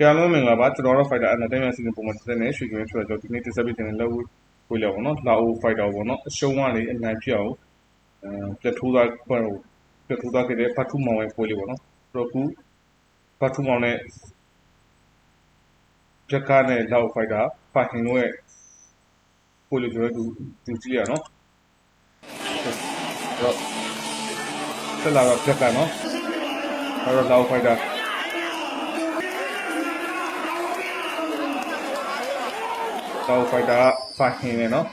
တရားလုံးမင်္ဂလာပါကျွန်တော်တို့ fighter entertainment season ပုံမှန်တစ်သက်နဲ့ရွှေကျွန်းဆိုတော့ဒီနေ့တစ်ဆက်ပြတင်တဲ့လောက်ဝေးလောက်ပေါ့နော်လာအို fighter ပေါ့နော်အရှုံးကနေအနိုင်ဖြစ်အောင်အဲပြတ်ထိုးသားပွဲကိုပြတ်ထိုးသားခဲ့တဲ့ဖတ်ထူမောင်ရဲ့ပွဲလေးပေါ့နော်ဆိုတော့ခုဖတ်ထူမောင်နဲ့ဂျက်ကားနဲ့လောက် fighter ဖာဟင်တို့ရဲ့ပွဲလေးကျွန်တော်တို့ဒီကြည့်ရနော်တော့ဆက်လာတော့ဂျက်ကားနော်အဲ့တော့လောက် fighter တောက်ဖိုက်တာဖာဟင်နဲ့နော်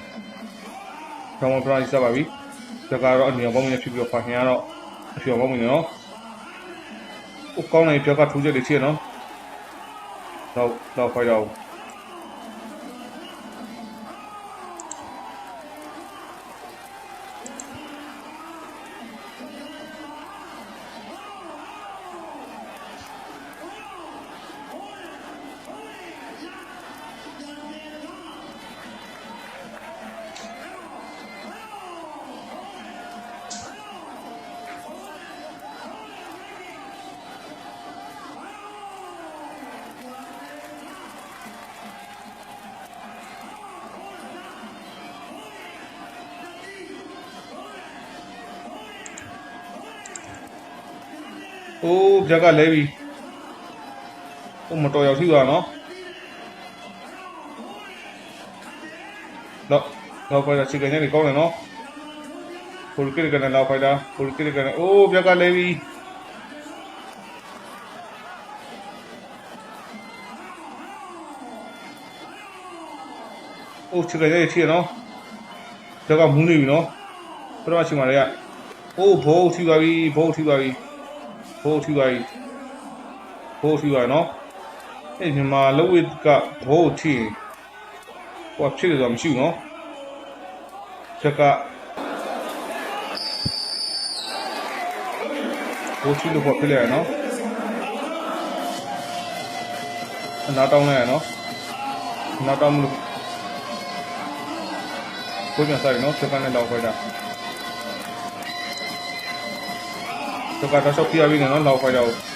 ။ကျောင်းမပရာကြီးစပါပြီ။ဒါကတော့အနီအောင်ပေါင်းနေဖြစ်ပြီးတော့ဖာဟင်ကတော့အဖြော်ပေါင်းနေနော်။ဥကောင်းနေပြကထူးချက်လေးချေနော်။တော့တော့ဖို အိုးပြကလဲပြီ။ဟိုမတော်ရောက်ရှိသွားနော်။တော့တော့ဖိုက်တာချီကနေကောင်းတယ်နော်။ဖူလ်ကီကနေလောက်ဖိုက်တာဖူလ်ကီကနေအိုးပြကလဲပြီ။အိုးချီကနေချီနော်။ဒါကမူးနေပြီနော်။ပထမချိန်မှာလည်းအိုးဘောထီပါပြီဘောထီပါပြီ။ ဘိုးထီပါကြီးဘိုးထီပါနော်အဲ့မြန်မာလက်ဝိတ်ကဘိုးထီဟိုဖြစ်တယ်ဆိုမရှိဘူးနော်ချက်ကဘိုးထီလို့ပေါ်ဖြစ်လဲရနော်အနာတောင်းလဲရနော်အနာတောင်းမလို့ဘိုးပြန်ဆိုင်နော်ချက်ကနေလောက်ခွဲတာ તો કાં રસો પીવા વિના ન લાવો પડ્યા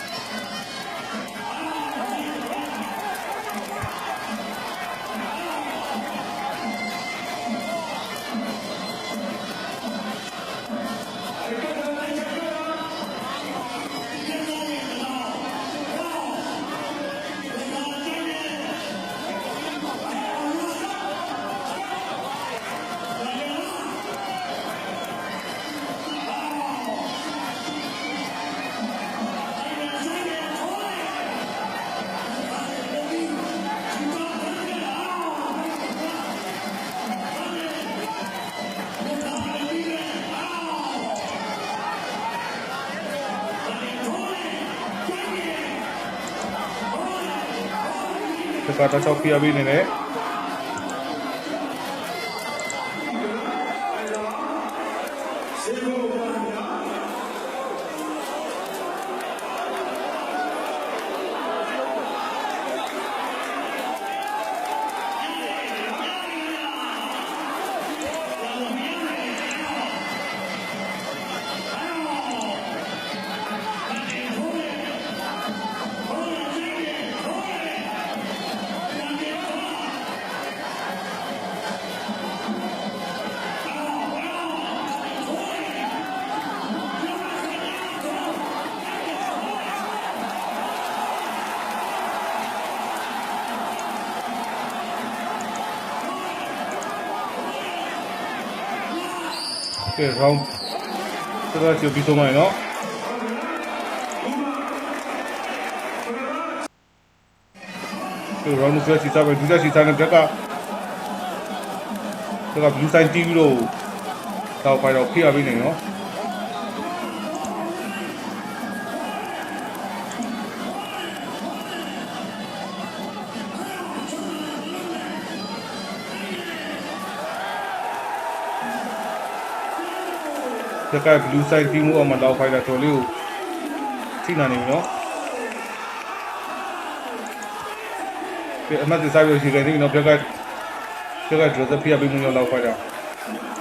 တကတာချောက်ပြပေးနေတယ် ကဲကောင်းတော်တော်ကြိုပြီးဆုံးမယ်နော်ဒီ round ဆွဲစီစားပဲဒုတိယစီစားနဲ့တက်ကတော်တော် blue side တီးပြီးတော့တော့ဖိုင်တော့ဖိရပြီးနေနော် က်က blue side တီးမှုအောင်မှာလောက်ဖိုက်တာတော်လေးကိုထိနာနေပြီနော်ဒီအမတ်ဒီဆိုင်ရရှိကနေနော်ပြက်ကပြက်က dress ဖိရပြီးမှုလောက်ဖိုက်တာကဲလောက်ဖိုက်တာ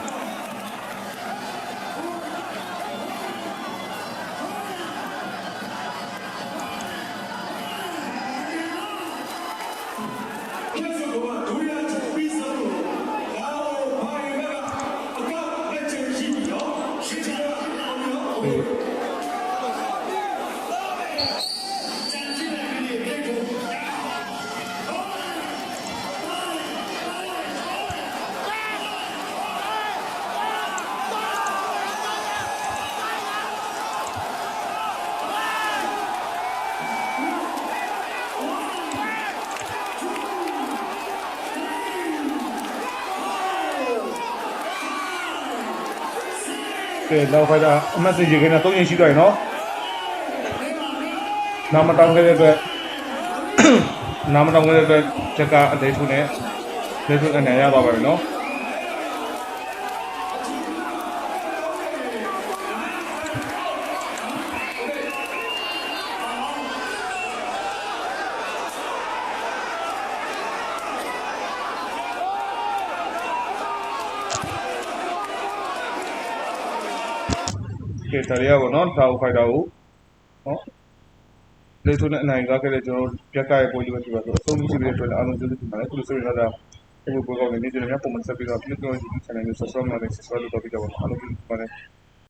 对，那快点，我们自己跟着东进西转，喏。 တောင်းခဲ့တဲ့အတွက်နာမတောင်းခဲ့တဲ့အတွက်ချက်ကအလေးထုနဲ့လေးထုအနေရပါပါပြီနော်ကဲတရားပေါ့နော်တာဝဖိုက်တာကိုနော် လေးထုနဲ့အနိုင်ကားခဲ့တဲ့ကျွန်တော်ပြက်ကရဲ့ပွဲလေးပဲဖြစ်ပါဆိုအဆုံးရှိတဲ့အတွက်အားလုံးကျေးဇူးတင်ပါတယ်ခုလိုဆိုရင်တော့ဒီပွဲကောင်းနေနေကျွန်တော်များပုံမှန်ဆက်ပြီးတော့ပြည်တော် YouTube channel ကို subscribe လုပ်နေ subscribe လုပ်တော့ပြကြပါဦးအားလုံးကျေးဇူးတင်ပါတယ်